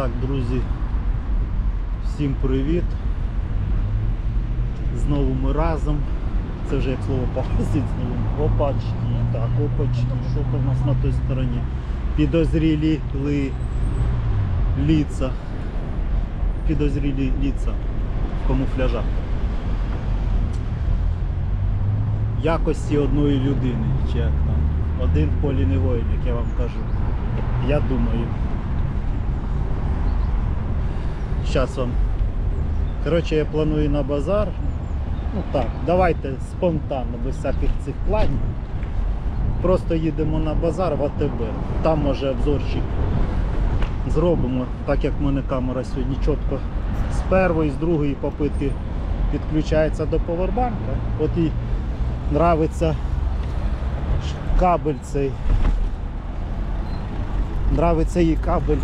Так, друзі, всім привіт. Знову ми разом. Це вже як слово погасить знову. Опачки. Так, опачки. Що там у нас на той стороні? Підозрілі ли... ліца. Підозрілі ліца в камуфляжах. Якості одної людини, чи як там. Один в полі не воїн, як я вам кажу. Я думаю. Зараз вам. Коротше, я планую на базар. Ну так, давайте спонтанно, без всяких цих планів. Просто їдемо на базар в АТБ. Там може обзорчик зробимо, так як в мене камера сьогодні чітко з першої, з другої попитки підключається до повербанка. От і нравиться кабель цей. Нравиться їй кабель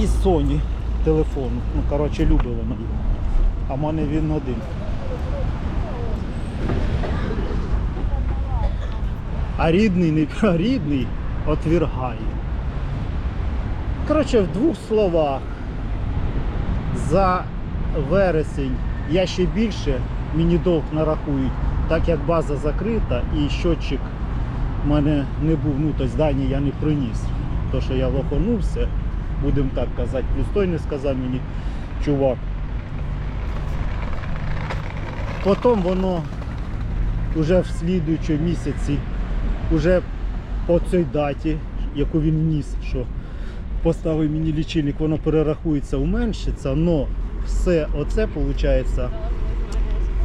із Sony телефону. Ну, коротше, вона його. А в мене він один. А рідний не а рідний отвергає. Коротше, в двох словах. За вересень я ще більше мені довг нарахують, так як база закрита і щотчик в мене не був, ну тобто дані я не приніс. То, що я лоханувся, будемо так казати, плюс той не сказав мені, чувак. Потім воно вже в слідуючому місяці, вже по цій даті, яку він вніс, що поставив мені лічильник, воно перерахується, уменшиться, але все оце виходить,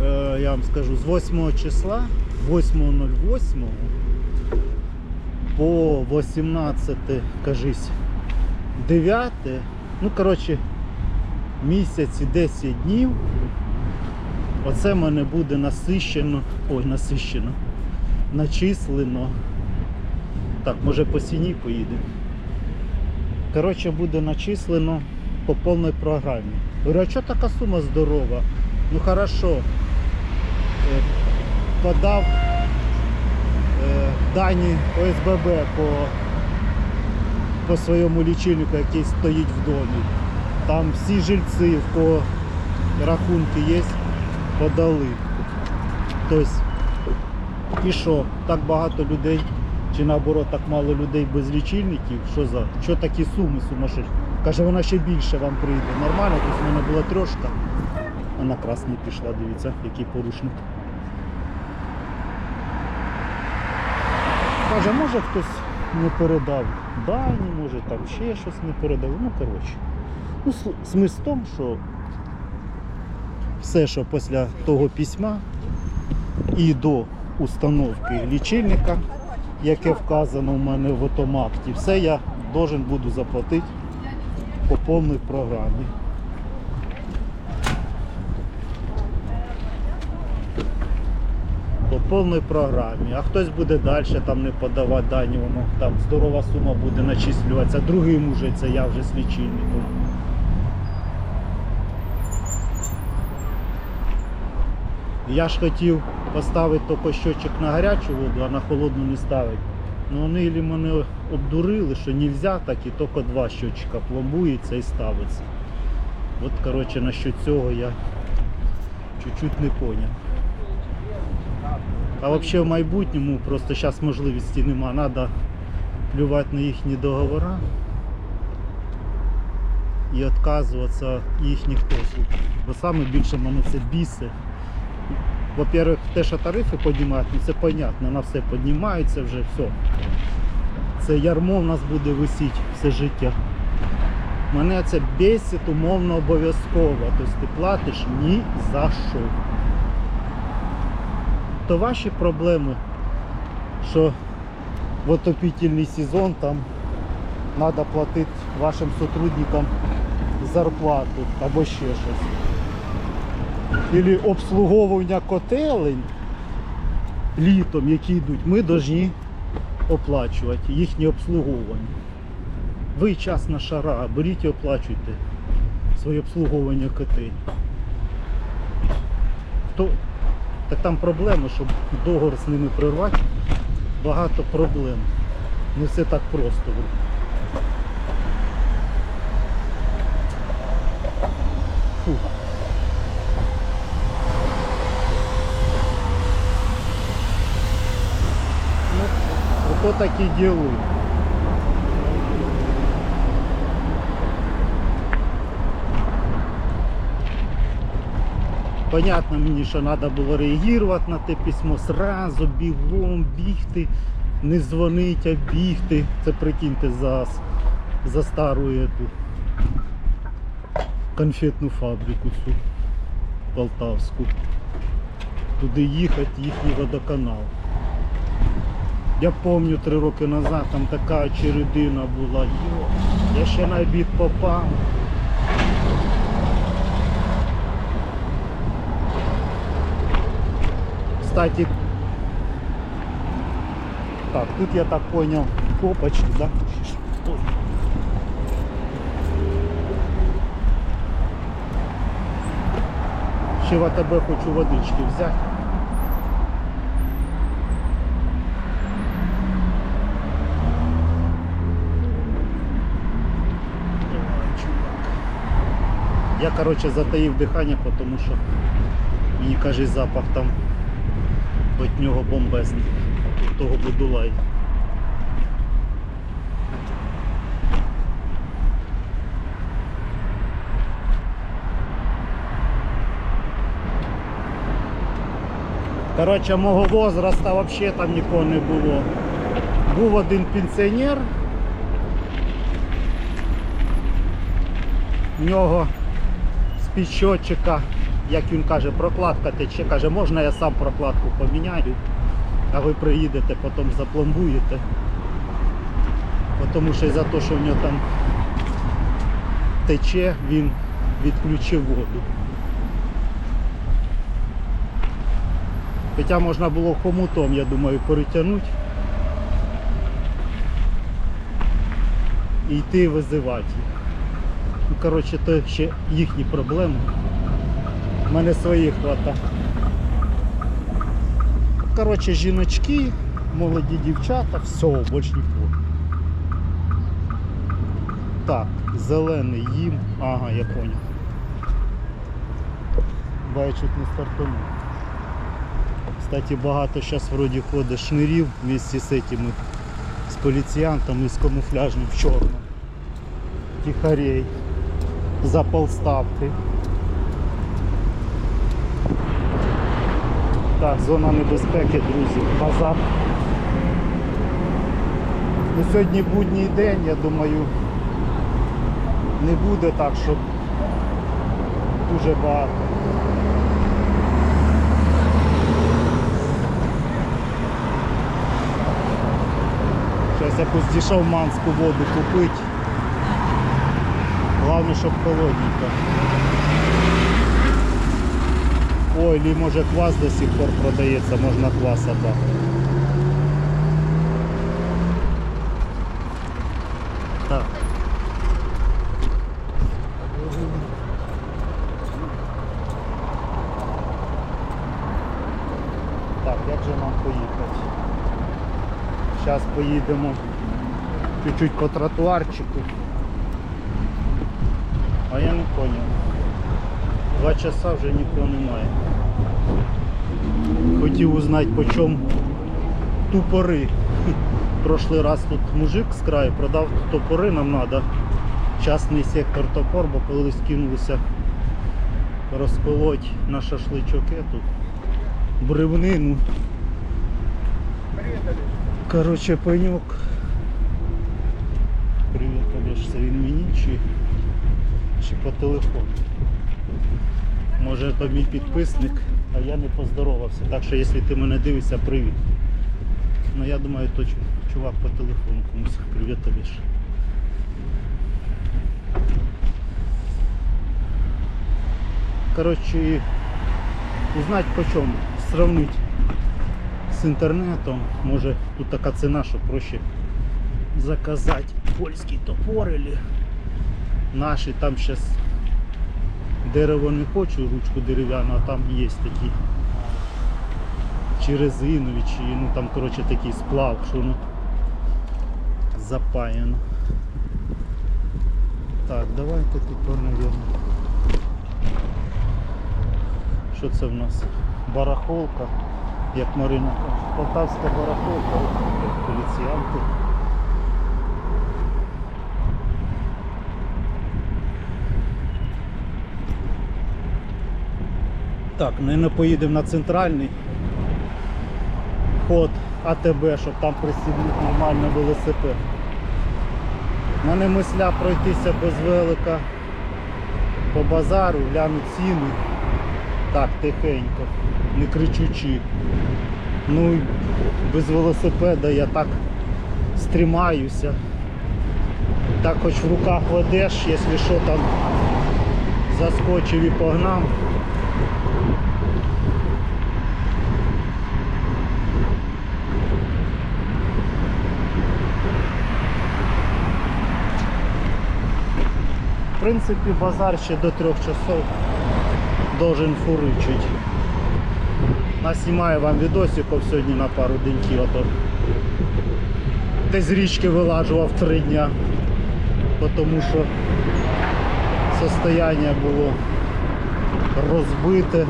е, я вам скажу, з 8 числа, 8.08 по 18, кажись, 9, ну коротше, місяць 10 днів. Оце в мене буде насищено, ой, насищено, начислено. Так, може по сіні поїдемо. Коротше, буде начислено по повній програмі. Говорю, а чого така сума здорова? Ну хорошо. Е, Подав е, дані ОСББ по, по своєму лічильнику, який стоїть в домі. Там всі жильці, в кого рахунки є, подали. Тобто, і що, так багато людей, чи наоборот так мало людей без лічильників, що за? Що такі суми сумасшедші? Каже, вона ще більше вам прийде. Нормально, тобто в мене була трошка. Вона красний пішла, дивіться, який порушник. Каже, може хтось не передав дані, може там ще щось не передав. Ну, коротше. Ну, смисл в тому, що все, що після того письма і до установки лічильника, яке вказано в мене в автомакті, все я должен буду заплатити по повній програмі. Повній програмі. А хтось буде далі там не подавати дані, воно там здорова сума буде начислюватися. Другим уже це я вже з лічильником. Я ж хотів поставити тільки щочик на гарячу воду, а на холодну не ставити. Ну вони или мене обдурили, що не можна, так і тільки два щочика пломбується і ставиться. От коротше насчет цього я чуть-чуть не поняв. А взагалі в майбутньому просто зараз можливості нема, треба плювати на їхні договори і відказуватися їхніх послуг. Бо саме більше мене це біси. Во-первых, те, що тарифи піднімають, ну це понятно, на все піднімається вже, все. Це ярмо в нас буде висіти все життя. Мене це бесить умовно обов'язково. Тобто ти платиш ні за що. То ваші проблеми, що в отопительний сезон там треба платити вашим сотрудникам зарплату або ще щось. Ілі обслуговування котелень літом, які йдуть, ми повинні оплачувати їхнє обслуговування. Ви частна шара, беріть і оплачуйте своє обслуговування котель. Так там проблема, щоб договор з ними прирвати, багато проблем. Не все так просто. Фу. Ну, ото такі діли. Понятно мені, що треба було реагувати на те письмо сразу, бігом, бігти, не дзвонити, а бігти. Це прикиньте за, за стару эту конфетну фабрику цю полтавську. Туди їхати, їхній водоканал. Я пам'ятаю три роки назад там така чередина була. Йо, я ще на обід попав. Кстати, так, тут я так понял, копочки, да? Ой. Ще в АТБ хочу водички взяти. Я, короче, затаїв дихання, тому що мені каже запах там від нього бомбезний. Від того будулай. Коротше, мого возраста взагалі там нікого не було. Був один пенсіонер. В нього з підщотчика, як він каже, прокладка тече. Каже, можна я сам прокладку поміняю, а ви приїдете, потім запломбуєте. Тому що за те, що в нього там тече, він відключив воду. Хоча можна було хомутом, я думаю, перетягнути і йти визивати. Ну, коротше, то ще їхні проблеми. У мене своїх хвата. Коротше, жіночки, молоді дівчата, все, більш нікого. Так, зелений їм. Ага, я понял. Бачу, чуть не стартанув. Кстати, багато зараз вроді ходить шнирів вместе з этими, з поліціянтами з камуфляжним в чорному. Тихарей. За полставки. Так, зона небезпеки, друзі. Базар. Ну, сьогодні будній день, я думаю, не буде так, щоб дуже багато. Зараз якусь дешевманську воду купити. Головне, щоб холодненько. Ой, или може квас до сих пор продається, можна бахнути. Так. Так, як же нам поїхати? Зараз поїдемо чуть-чуть по тротуарчику. А я не понял. Два часа вже нікого немає. Хотів узнати по чому тупори. Прошлий раз тут мужик з краю продав топори, нам треба. Частний сектор топор, бо колись кинулися розколоть на шашличок ету бревнину. Короче, пеньок. Привіт, Олеж, це він мені чи, чи по телефону. Може то мій підписник, а я не поздоровався. Так що якщо ти мене дивишся, привіт. Ну я думаю, то чувак по телефону комусь. Привіт, Олеж. Короче, узнать по чому, сравнить з інтернетом. Може тут така ціна, що проще заказати польський топор или наші. Там зараз дерево не хочу, ручку дерев'яну, а там є такі чи резинові, чи ну там коротше такий сплав, що воно запаяно. Так, давайте тепер, мабуть. Що це в нас? Барахолка, як Марина каже. Полтавська барахолка, поліціянти. Так, і не поїдемо на центральний ход АТБ, щоб там присіднути нормально велосипед. На не мисля пройтися без велика по базару, глянуть ціни. Так, тихенько, не кричучи. Ну і без велосипеда я так стрімаюся. Так хоч в руках ведеш, якщо що там заскочив і погнав. В принципі, базар ще до трьох часов должен фуричить. Наснімаю вам відосиків сьогодні на пару деньків, а то десь з річки вилажував три дня, тому що состояние було розбите,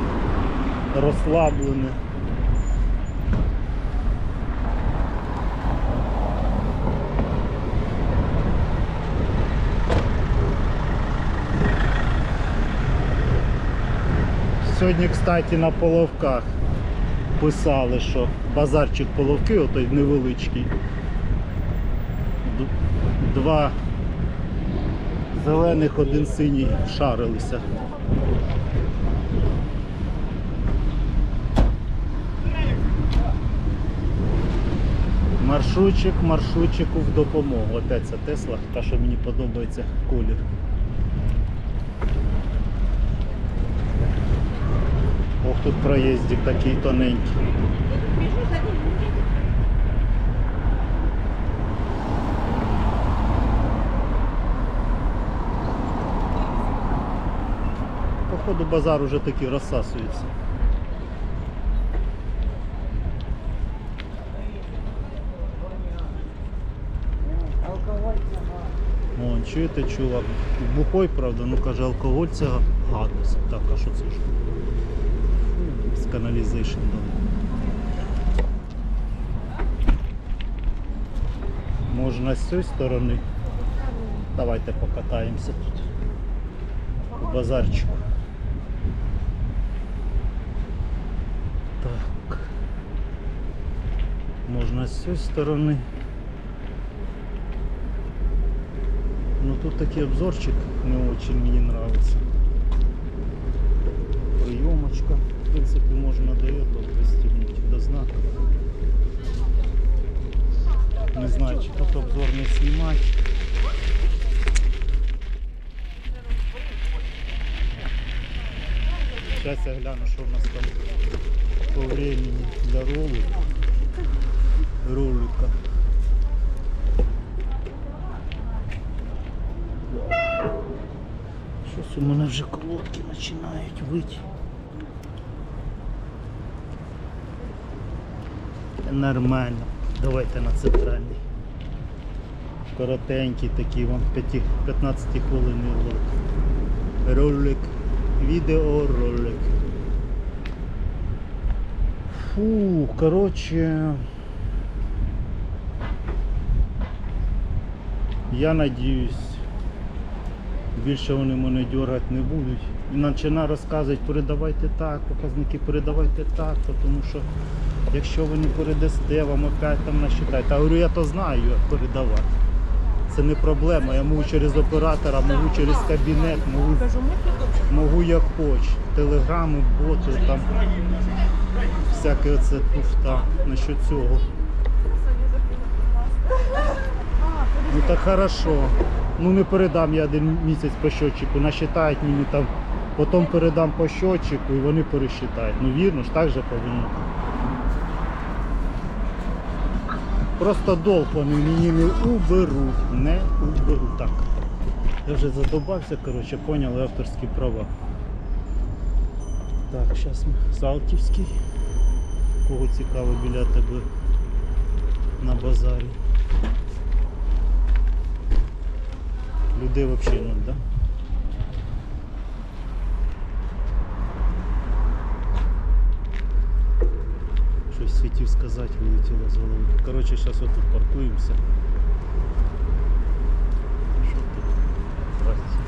розслаблене. Сьогодні, кстати, на половках писали, що базарчик половки, отой невеличкий. Два зелених, один синій шарилися. Маршрутчик, маршрутчику в допомогу. Опять ця Тесла, та що мені подобається колір. Ох, тут проїздик такий тоненький. Походу базар уже таки розсасується. Вон, чуєте, чувак? Бухой, правда, ну каже, алкоголь це гадость. Так, а що це ж? З каналізейшн. Можна з цієї сторони. Давайте покатаємося тут. По базарчику. Так. Можна з цієї сторони. Ну тут такий обзорчик не очень мені нравится. Приемочка. В принципе, можно до этого пристегнуть до знака. Не знаю, чи тут обзор не снимать. Сейчас я гляну, що у нас там по времени для ролу. Ролика. Щось у мене вже колодки починають вити. Нормально. Давайте на центральний. Коротенький такий 5 15 хвилинний ролик. Ролик. Відеоролик. Фу, короче. Я надіюсь, більше вони мене дергати не будуть. І починає розказувати, передавайте так, показники передавайте так, тому що якщо ви не передасте, вам опять там насчитають. А говорю, я то знаю, як передавати. Це не проблема. Я можу через оператора, можу через кабінет, можу, можу як хоч. Телеграми, боти, там всяке оце туфта насчет цього. Ну так хорошо. Ну не передам я один місяць по щотчику, насчитають мені там, потім передам по щотчику і вони пересчитають. Ну вірно ж, так же повинно. Просто долг вони мені не уберуть, не уберуть. Так. Я вже задобався, коротше, поняли авторські права. Так, зараз ми Салтівський. Кого цікаво біля тебе на базарі. Людей взагалі нуль, да? щось хотів сказати, вилетіло з голови. Коротше, зараз отут паркуємося. Що тут? Здрасте.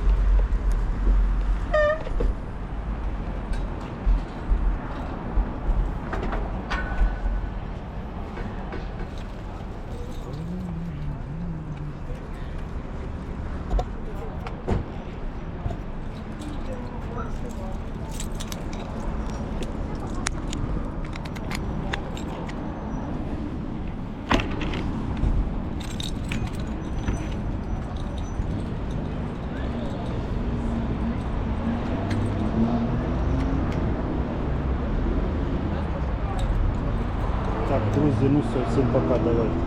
Так, друзі, ну все, всім пока, давайте.